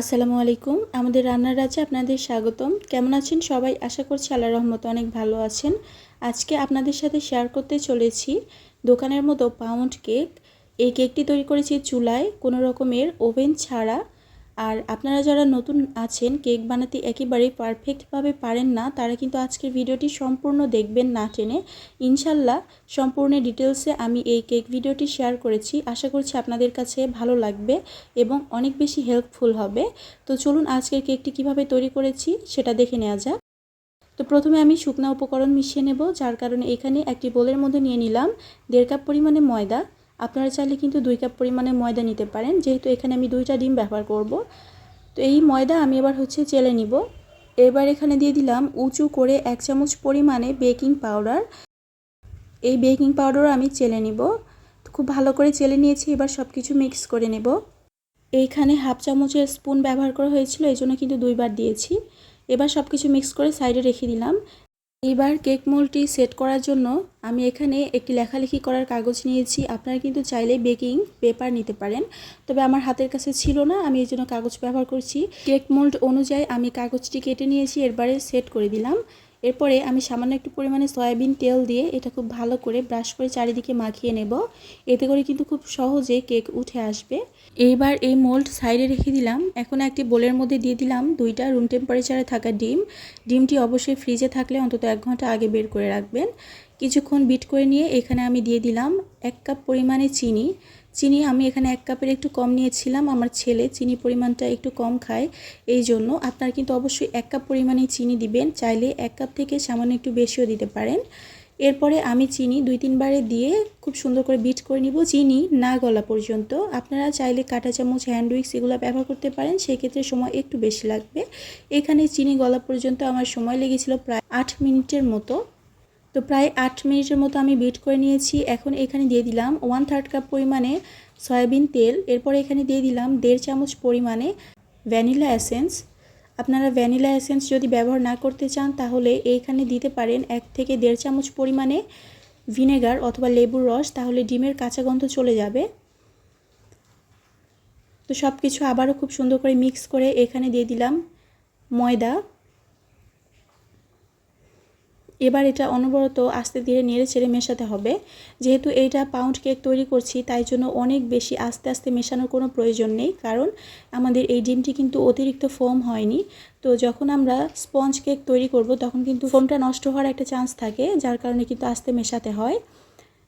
আসসালামু আলাইকুম। আমাদের রান্নার রাজ্যে আপনাদের স্বাগতম। কেমন আছেন সবাই? আশা করছি আল্লাহ রহমত অনেক ভালো আছেন। আজকে আপনাদের সাথে শেয়ার করতে চলেছি দোকানের মতো পাউন্ড কেক এই কেকটি তৈরি করেছি চুলায়। কোনো রকমের ওভেন ছাড়া। আর আপনারা যারা নতুন আছেন, কেক বানাতে একেবারেই পারফেক্টভাবে পারেন না, তারা কিন্তু আজকের ভিডিওটি সম্পূর্ণ দেখবেন না টেনে। ইনশাল্লাহ সম্পূর্ণ ডিটেলসে আমি এই কেক ভিডিওটি শেয়ার করেছি। আশা করছি আপনাদের কাছে ভালো লাগবে এবং অনেক বেশি হেল্পফুল হবে। তো চলুন আজকের কেকটি কীভাবে তৈরি করেছি সেটা দেখে নেওয়া যাক। তো প্রথমে আমি শুকনা উপকরণ মিশিয়ে নেব, যার কারণে এখানে একটি বোলের মধ্যে নিয়ে নিলাম দেড় কাপ পরিমাণে ময়দা। আপনারা চাইলে কিন্তু দুই কাপ পরিমাণে ময়দা নিতে পারেন। যেহেতু এখানে আমি দুইটা ডিম ব্যবহার করব। তো এই ময়দা আমি এবার হচ্ছে চেলে নিব। এবার এখানে দিয়ে দিলাম উঁচু করে এক চামচ পরিমাণে বেকিং পাউডার। এই বেকিং পাউডারও আমি চেলে নিব। খুব ভালো করে চেলে নিয়েছি, এবার সব কিছু মিক্স করে নেব। এইখানে হাফ চামচের স্পুন ব্যবহার করা হয়েছিল এই জন্য কিন্তু দুইবার দিয়েছি। এবার সব কিছু মিক্স করে সাইডে রেখে দিলাম। এবার কেক মোলটি সেট করার জন্য আমি এখানে একটি লেখালেখি করার কাগজ নিয়েছি। আপনারা কিন্তু চাইলে বেকিং পেপার নিতে পারেন। তবে আমার হাতের কাছে ছিল না, আমি এই জন্য কাগজ ব্যবহার করছি। কেক মোল্ড অনুযায়ী আমি কাগজটি কেটে নিয়েছি, এরবারে সেট করে দিলাম। এরপরে আমি সামান্য একটু পরিমাণে সয়াবিন তেল দিয়ে এটা খুব ভালো করে ব্রাশ করে চারিদিকে মাখিয়ে নেব। এতে করে কিন্তু খুব সহজে কেক উঠে আসবে। এইবার এই মোল্ড সাইডে রেখে দিলাম। এখন একটি বোলের মধ্যে দিয়ে দিলাম দুইটা রুম টেম্পারেচারে থাকা ডিম। ডিমটি অবশ্যই ফ্রিজে থাকলে অন্তত এক ঘণ্টা আগে বের করে রাখবেন। কিছুক্ষণ বিট করে নিয়ে এখানে আমি দিয়ে দিলাম এক কাপ পরিমাণে চিনি। চিনি আমি এখানে এক কাপের একটু কম নিয়েছিলাম, আমার ছেলে চিনি পরিমাণটা একটু কম খায় এই জন্য। আপনার কিন্তু অবশ্যই এক কাপ পরিমাণে চিনি দিবেন, চাইলে এক কাপ থেকে সামান্য একটু বেশিও দিতে পারেন। এরপরে আমি চিনি দুই তিনবারে দিয়ে খুব সুন্দর করে বিট করে নিব, চিনি না গলা পর্যন্ত। আপনারা চাইলে কাঁটা চামচ, হ্যান্ড উইক্স এগুলো ব্যবহার করতে পারেন, সেক্ষেত্রে সময় একটু বেশি লাগবে। এখানে চিনি গলা পর্যন্ত আমার সময় লেগেছিল প্রায় আট মিনিটের মতো। তো প্রায় আট মিনিটের মতো আমি বিট করে নিয়েছি। এখন এখানে দিয়ে দিলাম ওয়ান থার্ড কাপ পরিমাণে সয়াবিন তেল। এরপর এখানে দিয়ে দিলাম দেড় চামচ পরিমাণে ভ্যানিলা এসেন্স। আপনারা ভ্যানিলা এসেন্স যদি ব্যবহার না করতে চান, তাহলে এইখানে দিতে পারেন এক থেকে দেড় চামচ পরিমাণে ভিনেগার অথবা লেবুর রস, তাহলে ডিমের কাঁচা গন্ধ চলে যাবে। তো সব কিছু আবারও খুব সুন্দর করে মিক্স করে এখানে দিয়ে দিলাম ময়দা। এবার এটা অনবরত আস্তে ধীরে নেড়ে চেড়ে মেশাতে হবে। যেহেতু এইটা পাউন্ড কেক তৈরি করছি, তাই জন্য অনেক বেশি আস্তে আস্তে মেশানোর কোনো প্রয়োজন নেই। কারণ আমাদের এই ডিমটি কিন্তু অতিরিক্ত ফোম হয়নি। তো যখন আমরা স্পঞ্জ কেক তৈরি করব, তখন কিন্তু ফোমটা নষ্ট হওয়ার একটা চান্স থাকে, যার কারণে কিন্তু আস্তে মেশাতে হয়।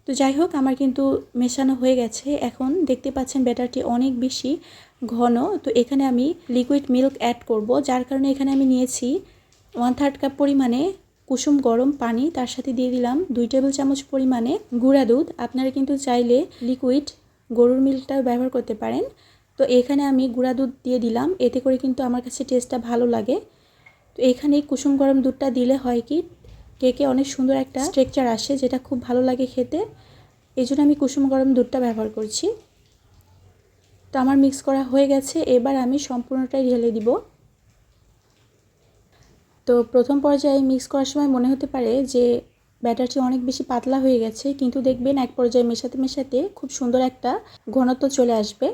তো যাই হোক, আমার কিন্তু মেশানো হয়ে গেছে। এখন দেখতে পাচ্ছেন ব্যাটারটি অনেক বেশি ঘন। তো এখানে আমি লিকুইড মিল্ক অ্যাড করব, যার কারণে এখানে আমি নিয়েছি ওয়ান থার্ড কাপ পরিমাণে কুসুম গরম পানি তার সাথে দিয়ে দিলাম দুই টেবিল চামচ পরিমাণে গুঁড়া দুধ। আপনারা কিন্তু চাইলে লিকুইড গরুর মিল্কটাও ব্যবহার করতে পারেন। তো এখানে আমি গুঁড়া দুধ দিয়ে দিলাম, এতে করে কিন্তু আমার কাছে টেস্টটা ভালো লাগে। তো এখানে কুসুম গরম দুধটা দিলে হয় কি কেকে অনেক সুন্দর একটা স্ট্রেকচার আসে যেটা খুব ভালো লাগে খেতে। এই জন্য আমি কুসুম গরম দুধটা ব্যবহার করছি। তো আমার মিক্স করা হয়ে গেছে, এবার আমি সম্পূর্ণটাই ঢেলে দিব। তো প্রথম পর্যায়ে মিক্স করার সময় মনে হতে পারে যে ব্যাটারটি অনেক বেশি পাতলা হয়ে গেছে, কিন্তু দেখবেন এক পর্যায়ে মেশাতে মেশাতে খুব সুন্দর একটা ঘনত্ব চলে আসবে।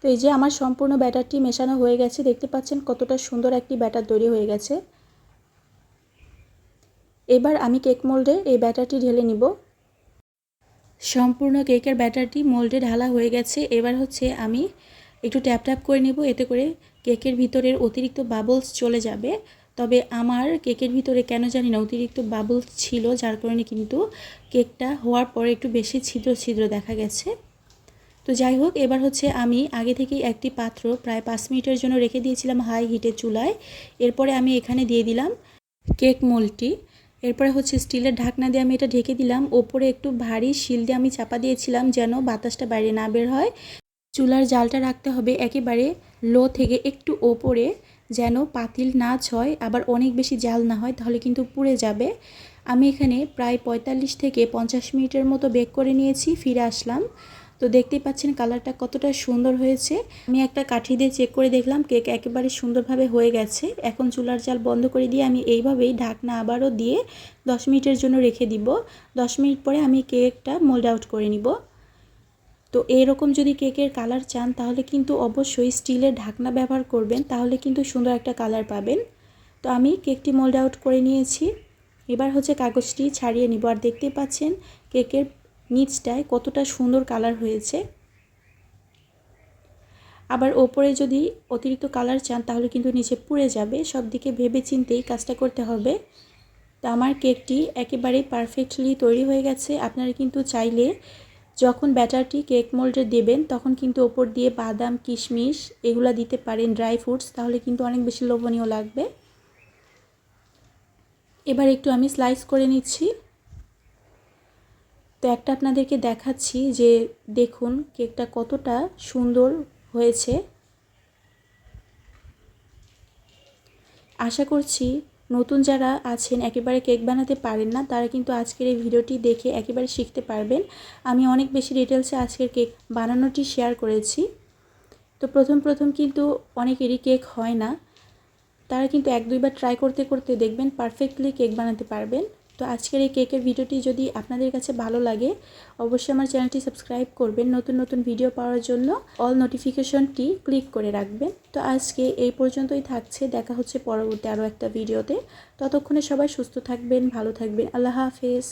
তো এই যে আমার সম্পূর্ণ ব্যাটারটি মেশানো হয়ে গেছে, দেখতে পাচ্ছেন কতটা সুন্দর একটি ব্যাটার তৈরি হয়ে গেছে। এবার আমি কেক মোল্ডে এই ব্যাটারটি ঢেলে নিব। সম্পূর্ণ কেকের ব্যাটারটি মোল্ডে ঢালা হয়ে গেছে। এবার হচ্ছে আমি একটু ট্যাপ ট্যাপ করে নেব, এতে করে কেকের ভিতরের অতিরিক্ত বাবলস চলে যাবে। তবে আমার কেকের ভিতরে কেন জানি না অতিরিক্ত বাবলস ছিল, যার কারণে কিন্তু কেকটা হওয়ার পরে একটু বেশি ছিদ্র ছিদ্র দেখা গেছে। তো যাই হোক, এবার হচ্ছে আমি আগে থেকেই একটি পাত্র প্রায় পাঁচ মিনিটের জন্য রেখে দিয়েছিলাম হাই হিটের চুলায়। এরপরে আমি এখানে দিয়ে দিলাম কেক মোলটি এরপরে হচ্ছে স্টিলের ঢাকনা দিয়ে আমি এটা ঢেকে দিলাম। ওপরে একটু ভারী শিল দিয়ে আমি চাপা দিয়েছিলাম যেন বাতাসটা বাইরে না বের হয়। চুলার জালটা রাখতে হবে একেবারে লো থেকে একটু ওপরে, যেন পাতিল না ছয়, আবার অনেক বেশি জাল না হয়, তাহলে কিন্তু পুড়ে যাবে। আমি এখানে প্রায় পঁয়তাল্লিশ থেকে পঞ্চাশ মিনিটের মতো বেক করে নিয়েছি, ফিরে আসলাম। তো দেখতেই পাচ্ছেন কালারটা কতটা সুন্দর হয়েছে। আমি একটা কাঠি দিয়ে চেক করে দেখলাম, কেক একেবারে সুন্দরভাবে হয়ে গেছে। এখন চুলার জাল বন্ধ করে দিয়ে আমি এইভাবেই ঢাকনা আবারও দিয়ে দশ মিনিটের জন্য রেখে দিব। দশ মিনিট পরে আমি কেকটা মোল্ড আউট করে নিব। তো এরকম যদি কেকের কালার চান, তাহলে কিন্তু অবশ্যই স্টিলের ঢাকনা ব্যবহার করবেন, তাহলে কিন্তু সুন্দর একটা কালার পাবেন। তো আমি কেকটি মোল্ড আউট করে নিয়েছি। এবার হচ্ছে কাগজটি ছাড়িয়ে নিব। আর দেখতে পাচ্ছেন কেকের নিচটায় কতটা সুন্দর কালার হয়েছে। আবার ওপরে যদি অতিরিক্ত কালার চান, তাহলে কিন্তু নিচে পুড়ে যাবে। সব দিকে ভেবে চিন্তেই কাজটা করতে হবে। তো আমার কেকটি একেবারেই পারফেক্টলি তৈরি হয়ে গেছে। আপনারা কিন্তু চাইলে যখন ব্যাটারটি কেক মোল্ডে দেবেন, তখন কিন্তু ওপর দিয়ে বাদাম, কিশমিশ এগুলো দিতে পারেন ড্রাই ফ্রুটস, তাহলে কিন্তু অনেক বেশি লোভনীয় লাগবে। এবার একটু আমি স্লাইস করে নিচ্ছি। তো একটা আপনাদেরকে দেখাচ্ছি যে দেখুন কেকটা কতটা সুন্দর হয়েছে। আশা করছি নতুন যারা আছেন, একেবারে কেক বানাতে পারেন না, তারা কিন্তু আজকের এই ভিডিওটি দেখে একেবারে শিখতে পারবেন। আমি অনেক বেশি ডিটেলসে আজকের কেক বানানোটি শেয়ার করেছি। তো প্রথম প্রথম কিন্তু অনেকেরই কেক হয় না। তারা কিন্তু এক, দুইবার ট্রাই করতে করতে দেখবেন পারফেক্টলি কেক বানাতে পারবেন। তো আজকের এই কেকের ভিডিওটি যদি আপনাদের কাছে ভালো লাগে, অবশ্যই আমার চ্যানেলটি সাবস্ক্রাইব করবেন। নতুন নতুন ভিডিও পাওয়ার জন্য অল নোটিফিকেশনটি ক্লিক করে রাখবেন। তো আজকে এই পর্যন্তই থাকছে। দেখা হচ্ছে পরবর্তী আরও একটা ভিডিওতে। ততক্ষণে সবাই সুস্থ থাকবেন, ভালো থাকবেন। আল্লাহ হাফেজ।